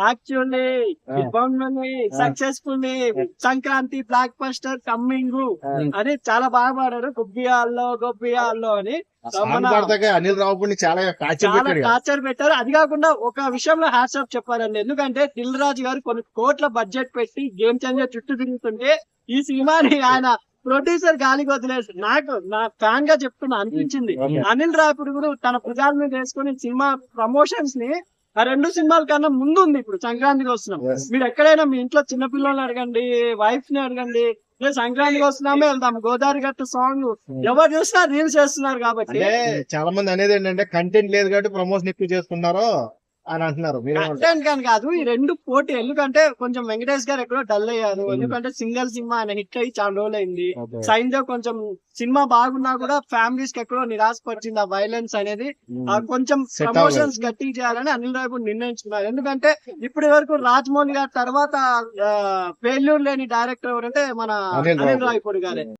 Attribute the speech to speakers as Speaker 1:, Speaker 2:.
Speaker 1: Actually successful Sankranti blockbuster coming అని చాలా బాగా పాడారు. గొబ్బియాల్లో గొబ్బియాల్లో అని
Speaker 2: అనిల్ రావుని చాలా.
Speaker 1: టార్చర్ పెట్టారు. అది కాకుండా ఒక విషయంలో హ్యాట్స్ ఆఫ్ చెప్పారండి ఎందుకంటే దిల్ రాజు గారు కొన్ని కోట్ల బడ్జెట్ పెట్టి గేమ్ చేంజర్ చుట్టూ తిరుగుతుంటే ఈ సినిమాని ఆయన ప్రొడ్యూసర్ గాలికి వదిలేసి నాకు నా ఫ్యాన్గా చెప్తున్నా అనిపించింది. అనిల్ రాపుడు తన భుజాల మీద వేసుకుని సినిమా ప్రమోషన్స్ని ఆ రెండు సినిమాల కన్నా ముందు ఉంది ఇప్పుడు సంక్రాంతికి వస్తున్నాం. మీరు ఎక్కడైనా మీ ఇంట్లో చిన్న పిల్లల్ని అడగండి వైఫ్ని అడగండి "ఏ, సంక్రాంతికి వస్తున్నామే వెళ్దాం గోదావరి గట్టు సాంగ్ ఎవరు చూసినా రీల్స్ చేస్తున్నారు కాబట్టి.
Speaker 2: చాలా మంది అనేది ఏంటంటే కంటెంట్ లేదు కాబట్టి ప్రమోషన్ ఎక్కువ చేస్తున్నారు అని అంటున్నారు.
Speaker 1: కాదు ఈ రెండు పోటీ ఎందుకంటే కొంచెం వెంకటేష్ గారు ఎక్కడో డల్ అయ్యారు. ఎందుకంటే సింగిల్ సినిమా ఆయన హిట్ అయ్యి చాలా రోజులు అయింది. సైన్దేవ్ కొంచెం సినిమా బాగున్నా కూడా ఫ్యామిలీస్కి ఎక్కడో నిరాశపరిచింది ఆ వైలెన్స్ అనేది. ఆ కొంచెం ప్రమోషన్స్ గట్టి చేయాలని అనిల్ రావు నిర్ణయించుకున్నారు. ఎందుకంటే ఇప్పటి వరకు రాజమౌళి గారి తర్వాత ఫెయిల్యూర్ లేని డైరెక్టర్ ఎవరంటే మన
Speaker 2: అనిల్.
Speaker 1: రావిపూడి గారే.